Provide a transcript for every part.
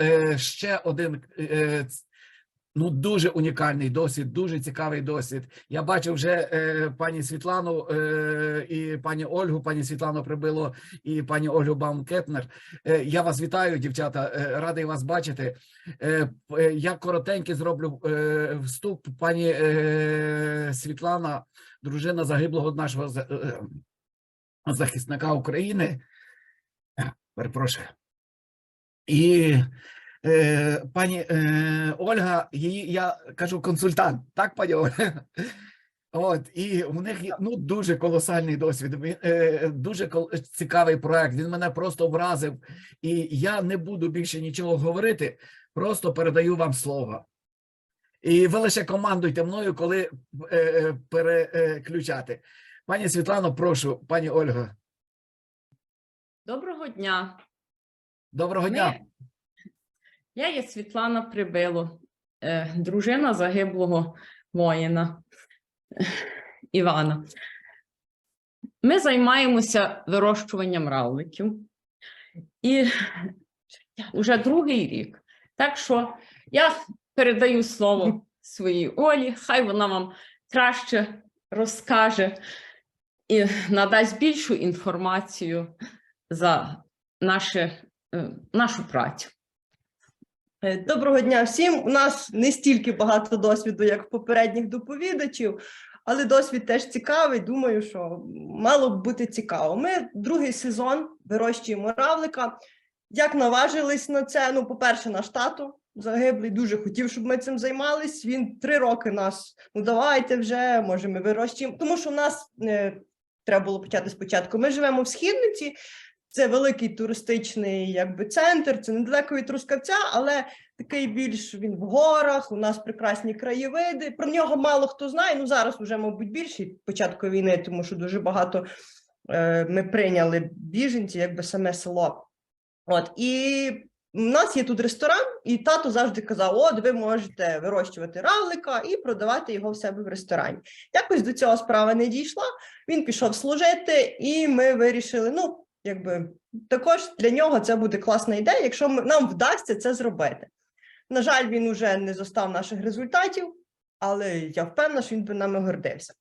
е, ще один е, ну дуже унікальний досвід, дуже цікавий досвід. Я бачив вже е, пані Світлану е, і пані Ольгу. Пані Світлану прибило і пані Ольгу Баункетнер. Е, я вас вітаю, дівчата. е, радий вас бачити. Е, е, я коротенький зроблю е, вступ. Пані е, Світлана, дружина загиблого нашого е, захисника України. Е, Перепрошую. І е, пані е, Ольга, її я кажу консультант, так, пані Ольга? От, і у них ну, дуже колосальний досвід, е, дуже цікавий проект. Він мене просто вразив. І я не буду більше нічого говорити, просто передаю вам слово. І ви лише командуйте мною, коли е, е, переключати. Пані Світлано, прошу, пані Ольго, Доброго дня. Доброго Ми- дня. Я є Світлана Прибило, е, дружина загиблого воїна Івана. Ми займаємося вирощуванням равликів і вже другий рік. Так що я передаю слово своїй Олі, хай вона вам краще розкаже і надасть більшу інформацію за наше, нашу працю. Е, Доброго дня всім. У нас не стільки багато досвіду, як в попередніх доповідачів, але досвід теж цікавий. Думаю, що мало б бути цікаво. Ми другий сезон вирощуємо равлика. Як наважились на це? Ну, по-перше, наш тато загиблий, дуже хотів, щоб ми цим займались. Він три роки нас, ну давайте вже, може, ми вирощуємо. Тому що у нас е, треба було почати спочатку. Ми живемо в східниці, це великий туристичний якби центр, це недалеко від Трускавця, але такий більш він в горах. У нас прекрасні краєвиди. Про нього мало хто знає. Ну зараз вже, мабуть, більше початку війни, тому що дуже багато е, ми прийняли біженці, якби саме село. От і у нас є тут ресторан, і тато завжди казав: от ви можете вирощувати равлика і продавати його в себе в ресторані. Якось до цього справа не дійшла. Він пішов служити, і ми вирішили, ну. Якби також для нього це буде класна ідея, якщо ми, нам вдасться це зробити. На жаль, він уже не зостав наших результатів, але я впевнена, що він би нами гордився.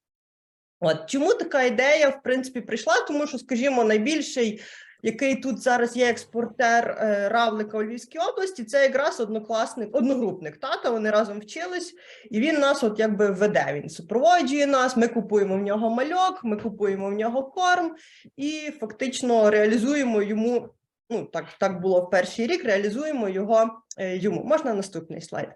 От чому така ідея, в принципі, прийшла? Тому що, скажімо, найбільший, який тут зараз є експортер е, равлика у Львівській області, це якраз однокласник, одногрупник тата. Вони разом вчились, і він нас, от якби веде. Він супроводжує нас. Ми купуємо в нього мальок, ми купуємо в нього корм і фактично реалізуємо йому. Ну, так, так було в перший рік. Реалізуємо його е, йому. Можна наступний слайд.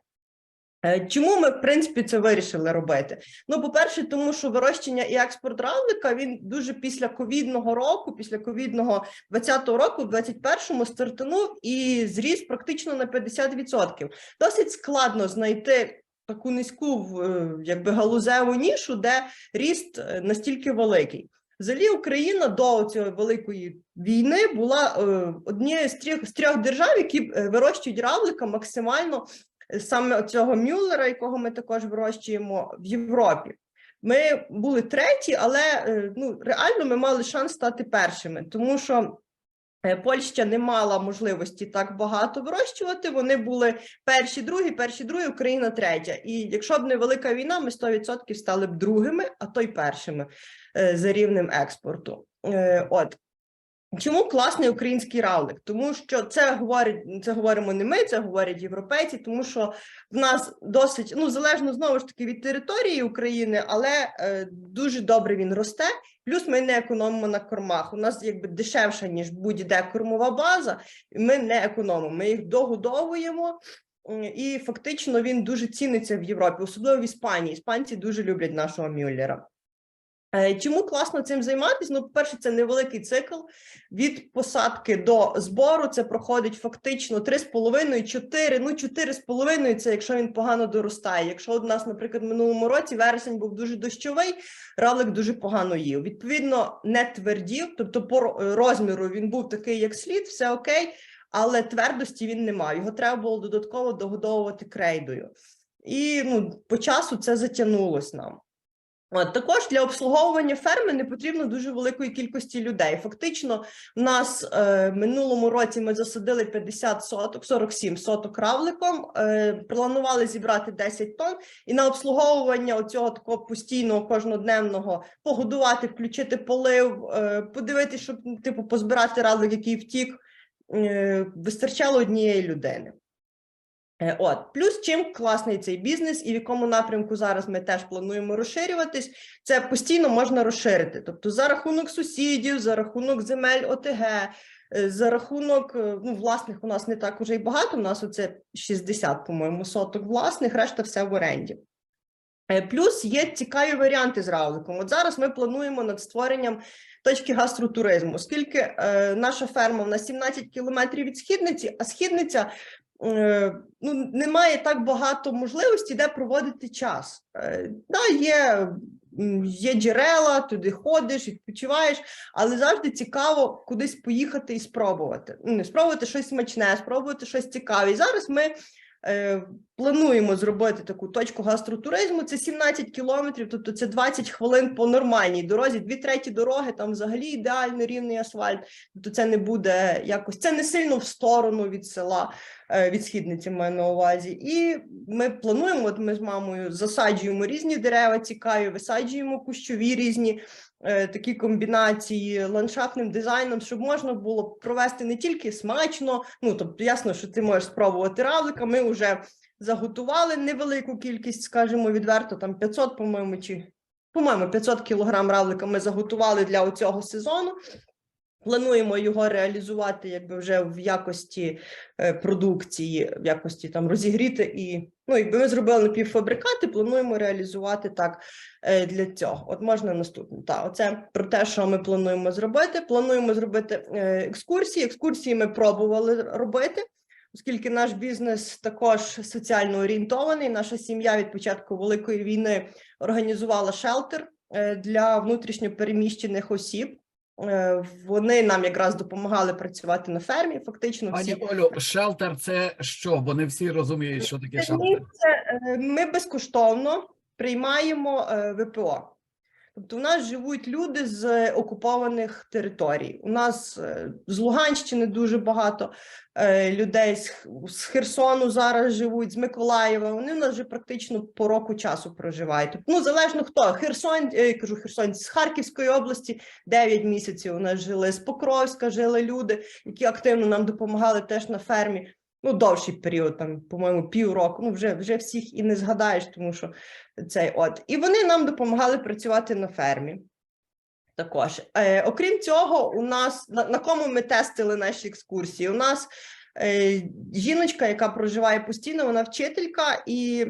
Е, Чому ми, в принципі, це вирішили робити? Ну, по-перше, тому що вирощення і експорт равлика він дуже після ковідного року, після ковідного 20-го року, в 21-му стартанув і зріс практично на 50%. Досить складно знайти таку низьку е, якби галузеву нішу, де ріст е, настільки великий. Взагалі Україна до цієї великої війни була однією з трьох, з трьох держав, які вирощують равлика максимально саме цього мюллера, якого ми також вирощуємо в Європі. Ми були треті, але е, ну реально ми мали шанс стати першими, тому що е, Польща не мала можливості так багато вирощувати. Вони були перші, другі, перші, другі, Україна третя. І якщо б не велика війна, ми 100% стали б другими, а то й першими е, за рівнем експорту. От Чому класний український равлик? Тому що це говорить, це говоримо не ми, це говорять європейці, тому що в нас досить ну залежно знову ж таки від території України, але е, дуже добре він росте. Плюс ми не економимо на кормах. У нас якби дешевше ніж будь-де кормова база. Ми не економимо. Ми їх догодовуємо. І фактично він дуже ціниться в Європі, особливо в Іспанії. Іспанці дуже люблять нашого мюллера. Е, Чому класно цим займатися? Ну, по-перше, це невеликий цикл. Від посадки до збору це проходить фактично 3,5-4, ну 4,5 це якщо він погано доростає. Якщо у нас, наприклад, минулому році вересень був дуже дощовий, равлик дуже погано їв. Відповідно, не твердів, тобто по розміру він був такий, як слід, все окей, але твердості він не мав. Його треба було додатково догодовувати крейдою. І ну, по часу це затягнулось нам. Також для обслуговування ферми не потрібно дуже великої кількості людей. Фактично, у нас е, минулому році ми засадили 50 соток, 47 соток равликом. Е, планували зібрати 10 тонн, і на обслуговування оцього такого постійного кожнодневного погодувати, включити полив, е, подивитися, щоб типу позбирати равлик, який втік. е, Вистачало однієї людини. Е, От плюс чим класний цей бізнес, і в якому напрямку зараз ми теж плануємо розширюватись. Це постійно можна розширити. Тобто за рахунок сусідів, за рахунок земель ОТГ, е, за рахунок е, ну, власних у нас не так уже й багато. У нас оце 60, по-моєму, соток власних, решта все в оренді. Плюс є цікаві варіанти з равликом. От зараз ми плануємо над створенням точки гастротуризму, оскільки е, наша ферма на 17 кілометрів від східниці, а східниця ну, немає так багато можливостей, де проводити час. Е, да, є, є джерела, туди ходиш, відпочиваєш, але завжди цікаво кудись поїхати і спробувати. Ну, спробувати щось смачне, спробувати щось цікаве. І зараз ми е, плануємо зробити таку точку гастротуризму. Це 17 кілометрів, тобто це 20 хвилин по нормальній дорозі. Дві треті дороги, там взагалі ідеально рівний асфальт. Тобто це не буде якось, це не сильно в сторону від села, е, від східниці маю на увазі. І ми плануємо, от ми з мамою засаджуємо різні дерева цікаві, висаджуємо кущові різні е, такі комбінації ландшафтним дизайном, щоб можна було провести не тільки смачно, ну тобто ясно, що ти можеш спробувати равлика. Ми вже заготували невелику кількість, скажімо, відверто, там 500, по-моєму, чи по-моєму, 500 кілограм равлика ми заготували для цього сезону. Плануємо його реалізувати якби вже в якості е, продукції, в якості там розігріти і ну, якби ми зробили напівфабрикати, плануємо реалізувати так е, для цього. От можна наступне. Так, оце про те, що ми плануємо зробити. Плануємо зробити е, екскурсії. Екскурсії ми пробували робити. Оскільки наш бізнес також соціально орієнтований, наша сім'я від початку великої війни організувала шелтер для внутрішньо переміщених осіб. Е, Вони нам якраз допомагали працювати на фермі. Фактично, всі Пані Олю, шелтер це що? Бо не всі розуміють, що таке шелтер. е, ми безкоштовно приймаємо е, ВПО. Тобто, у нас живуть люди з окупованих територій. У нас е, з Луганщини дуже багато е, людей з, Херсону зараз живуть, з Миколаєва. Вони у нас вже практично по року часу проживають. Тобто, ну залежно хто Херсон, е, кажу Херсон з Харківської області 9 місяців у нас жили з Покровська, жили люди, які активно нам допомагали теж на фермі. Ну, довший період, там, по-моєму, півроку. Ну, вже, вже всіх і не згадаєш, тому що цей от. І вони нам допомагали працювати на фермі. Також, е, окрім цього, у нас на, на кому ми тестили наші екскурсії? У нас е, жіночка, яка проживає постійно, вона вчителька і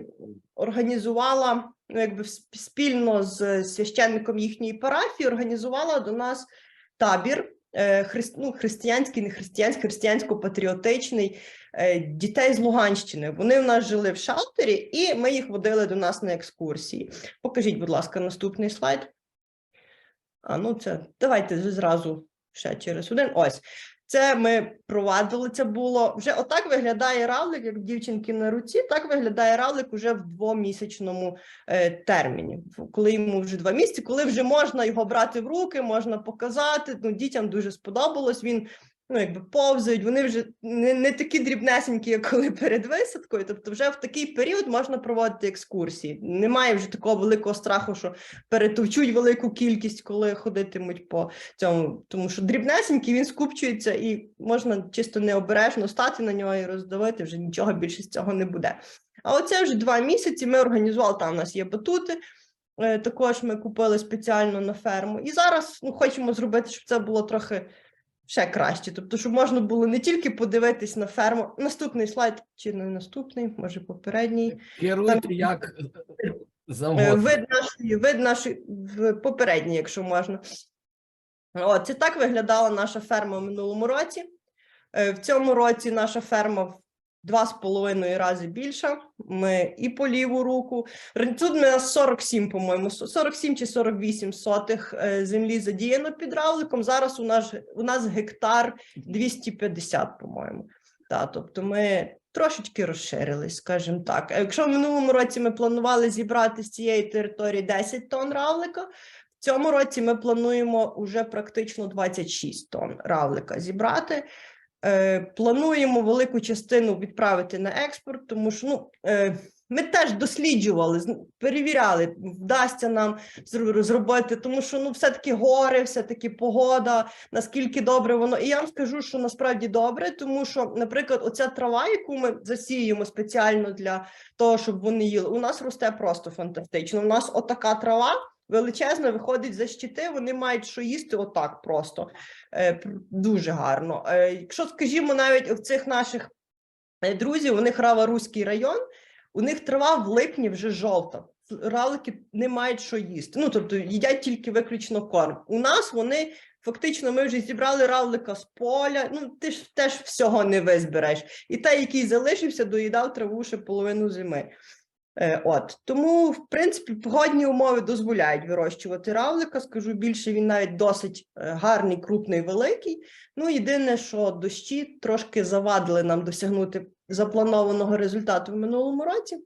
організувала ну, якби спільно з священником їхньої парафії, організувала до нас табір христ, ну, християнський, не християнський, християнсько-патріотичний е, дітей з Луганщини. Вони в нас жили в шалтері, і ми їх водили до нас на екскурсії. Покажіть, будь ласка, наступний слайд. А ну це давайте зразу ще через один. Ось це ми провадили. Це було вже отак виглядає равлик, як дівчинки на руці. Так виглядає равлик уже в двомісячному е, терміні, коли йому вже два місяці, коли вже можна його брати в руки, можна показати. Ну, дітям дуже сподобалось. Він ну, якби повзають, вони вже не, не такі дрібнесенькі, як коли перед висадкою. Тобто, вже в такий період можна проводити екскурсії. Немає вже такого великого страху, що перетовчуть велику кількість, коли ходитимуть по цьому. Тому що дрібнесенький він скупчується і можна чисто необережно стати на нього і роздавити, вже нічого більше з цього не буде. А оце вже два місяці. Ми організували там. У нас є батути. е, Також ми купили спеціально на ферму. І зараз ну, хочемо зробити, щоб це було трохи ще краще. Тобто, щоб можна було не тільки подивитись на ферму. Наступний слайд, чи не наступний, може попередній. Керуйте Там- як е, завгодно. Вид нашої, вид нашої в попередній, якщо можна. О, це так виглядала наша ферма в минулому році. Е, В цьому році наша ферма в два з половиною рази більша. Ми і по ліву руку. Тут у нас 47, по-моєму, со- 47 чи 48 сотих е, землі задіяно під равликом. Зараз у нас, у нас гектар 250, по-моєму. Та, тобто ми трошечки розширились, скажімо так. Якщо в минулому році ми планували зібрати з цієї території 10 тонн равлика, в цьому році ми плануємо уже практично 26 тонн равлика зібрати. Е, плануємо велику частину відправити на експорт, тому що ну, е, ми теж досліджували, перевіряли, вдасться нам зр- зробити, тому що ну, все-таки гори, все-таки погода, наскільки добре воно. І я вам скажу, що насправді добре, тому що, наприклад, оця трава, яку ми засіємо спеціально для того, щоб вони їли, у нас росте просто фантастично. У нас отака трава. Величезна виходить за щити, вони мають що їсти отак просто Е, дуже гарно. Е, Якщо скажімо, навіть в цих наших е, друзів, у них Рава-Руський район, у них трава в липні вже жовта. Равлики не мають що їсти. Ну тобто їдять тільки виключно корм. У нас вони фактично ми вже зібрали равлика з поля. Ну ти ж теж всього не визбереш. І той, який залишився, доїдав траву ще половину зими. Е, От тому, в принципі, погодні умови дозволяють вирощувати равлика. Скажу більше, він навіть досить е, гарний, крупний, великий. Ну, єдине, що дощі трошки завадили нам досягнути запланованого результату в минулому році.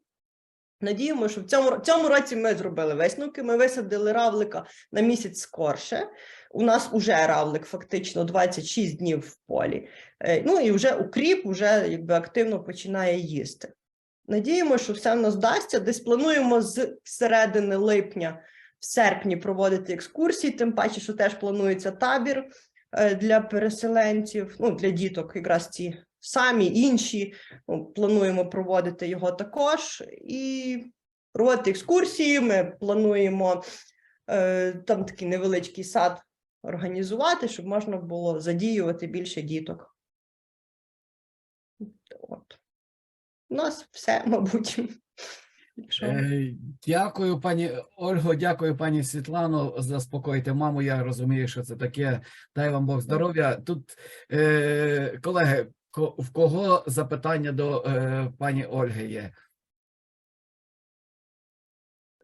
Надіємо, що в цьому, цьому році ми зробили висновки. Ми висадили равлика на місяць скорше. У нас уже равлик фактично 26 днів в полі. Е, Ну і вже укріп вже якби активно починає їсти. Надіємо, що все в нас вдасться. Десь плануємо з середини липня в серпні проводити екскурсії, тим паче, що теж планується табір е, для переселенців, ну для діток, якраз ці самі інші. Ну, плануємо проводити його також і проводити екскурсії. Ми плануємо е, там такий невеличкий сад організувати, щоб можна було задіювати більше діток. От. У нас все, мабуть. Е, Дякую, пані Ольго, дякую, пані Світлано, заспокоїти маму. Я розумію, що це таке. Дай вам Бог здоров'я. Тут, е, колеги, в кого запитання до е, пані Ольги є?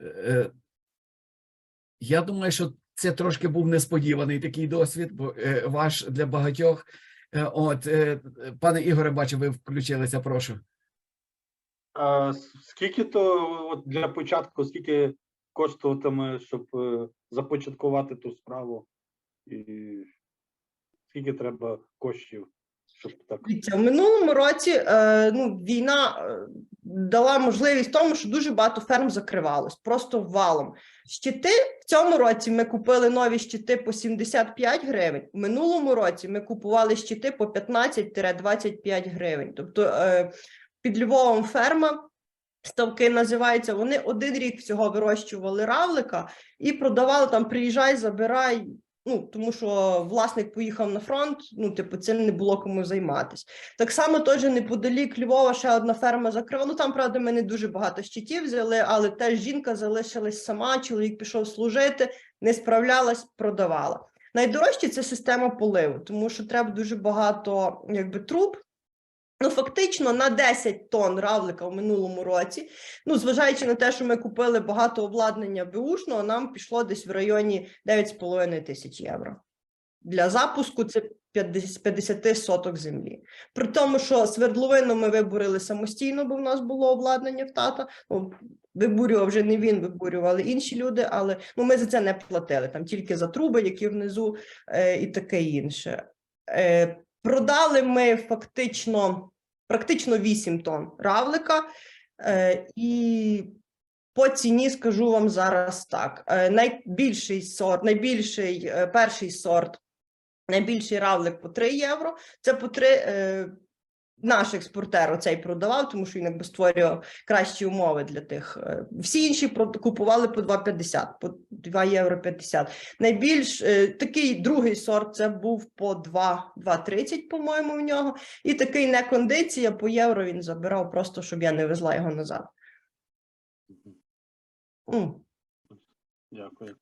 Е, я думаю, що це трошки був несподіваний такий досвід, бо е, ваш для багатьох. Е, от, е, пане Ігоре, бачу, ви включилися, прошу. А скільки то от для початку, скільки коштуватиме, щоб е, започаткувати ту справу? І скільки треба коштів, щоб так? В минулому році е, ну, війна е, дала можливість тому, що дуже багато ферм закривалось, просто валом. Щити в цьому році ми купили нові щити по 75 гривень. В минулому році ми купували щити по 15-25 гривень. Тобто під Львовом ферма. Ставки називаються. Вони один рік всього вирощували равлика і продавали там: приїжджай, забирай. Ну, тому що власник поїхав на фронт, ну, типу, це не було кому займатися. Так само теж неподалік Львова ще одна ферма закрила. Ну там, правда, ми не дуже багато щитів взяли, але теж жінка залишилась сама, чоловік пішов служити, не справлялась, продавала. Найдорожче це система поливу, тому що треба дуже багато якби, труб. Ну, фактично на 10 тонн равлика в минулому році. Ну, зважаючи на те, що ми купили багато обладнання беушного, нам пішло десь в районі 9,5 тисяч євро. Для запуску це 50 50 соток землі. При тому, що свердловину ми вибурили самостійно, бо в нас було обладнання в тата. Ну, вибурював вже не він, вибурювали інші люди, але ну, ми за це не платили. Там тільки за труби, які внизу, е, і таке інше. Е, продали ми фактично практично 8 тонн равлика. Е, і по ціні скажу вам зараз так: е, найбільший сорт, найбільший е, перший сорт, найбільший равлик по 3 євро. Це по 3 е, наш експортер оцей продавав, тому що він якби створював кращі умови для тих. е, Всі інші купували по 2,50, по 2 євро 50. Найбільш е, такий другий сорт це був по 2, 2,30, по-моєму, в нього. І такий не кондиція по євро він забирав просто, щоб я не везла його назад. Дякую.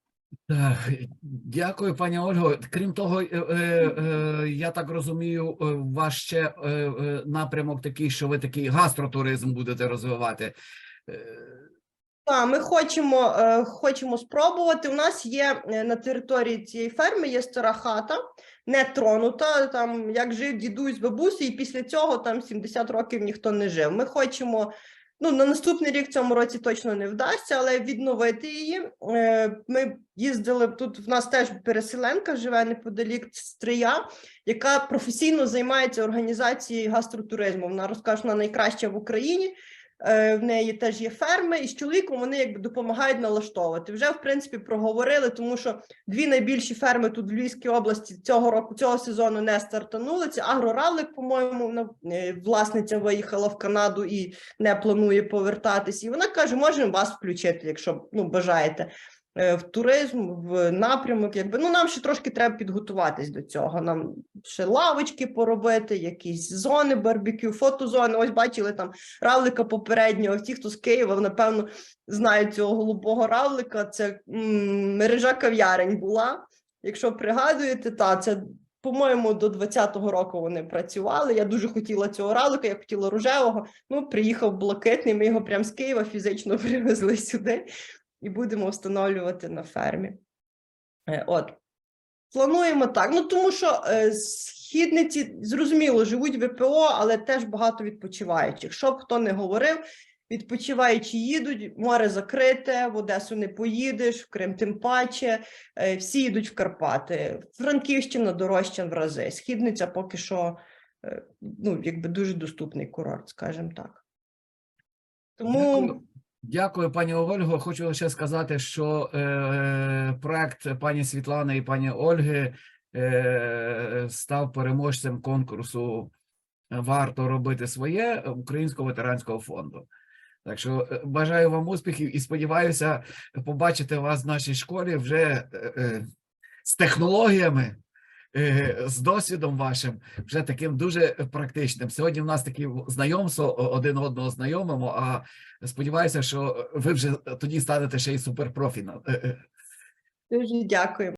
Так, дякую, пані Ольго. Крім того, е, е, е, я так розумію, е, у вас ще е, е, напрямок такий, що ви такий гастротуризм будете розвивати. Так, ми хочемо, хочемо спробувати. У нас є на території цієї ферми є стара хата. не тронута. Там як жив дідусь бабусі, і після цього там 70 років ніхто не жив. Ми хочемо. Ну, на наступний рік цьому році точно не вдасться, але відновити її. Е, Ми їздили тут. В нас теж переселенка живе неподалік Стрия, яка професійно займається організацією гастротуризму. Вона розкаже, вона найкраща в Україні. Е, В неї теж є ферми, і з чоловіком вони якби допомагають налаштовувати. Вже в принципі проговорили, тому що дві найбільші ферми тут в Львівській області цього року, цього сезону не стартанули. Це агроравлик, по-моєму, е, власниця виїхала в Канаду і не планує повертатись. І вона каже: можемо вас включити, якщо ну бажаєте. Е, В туризм, в напрямок, якби ну нам ще трошки треба підготуватись до цього. Нам ще лавочки поробити, якісь зони барбекю, фотозони. Ось бачили там равлика попереднього. Ті, хто з Києва, напевно, знають цього голубого равлика. Це мережа кав'ярень була. Якщо пригадуєте, та це. По-моєму, до 20-го року вони працювали. Я дуже хотіла цього равлика, я хотіла рожевого. Ну, приїхав блакитний. Ми його прямо з Києва фізично привезли сюди і будемо встановлювати на фермі. Е, От плануємо так. Ну тому що е, східниці зрозуміло живуть ВПО, але теж багато відпочиваючих. Щоб хто не говорив, відпочиваючі їдуть, море закрите, в Одесу не поїдеш, в Крим тим паче. е, Всі їдуть в Карпати. Франківщина дорожча в рази. Східниця поки що е, ну, якби дуже доступний курорт, скажімо так. Тому Дякую. Пані Ольго. Хочу ще сказати, що е, проект пані Світлани і пані Ольги е, став переможцем конкурсу Варто робити своє Українського ветеранського фонду. Так що е, бажаю вам успіхів і сподіваюся побачити вас в нашій школі вже е, е, з технологіями, з досвідом вашим, вже таким дуже практичним. Сьогодні в нас такі знайомство один одного знайомимо. А сподіваюся, що ви вже тоді станете ще й суперпрофі. е, е, дуже дякую.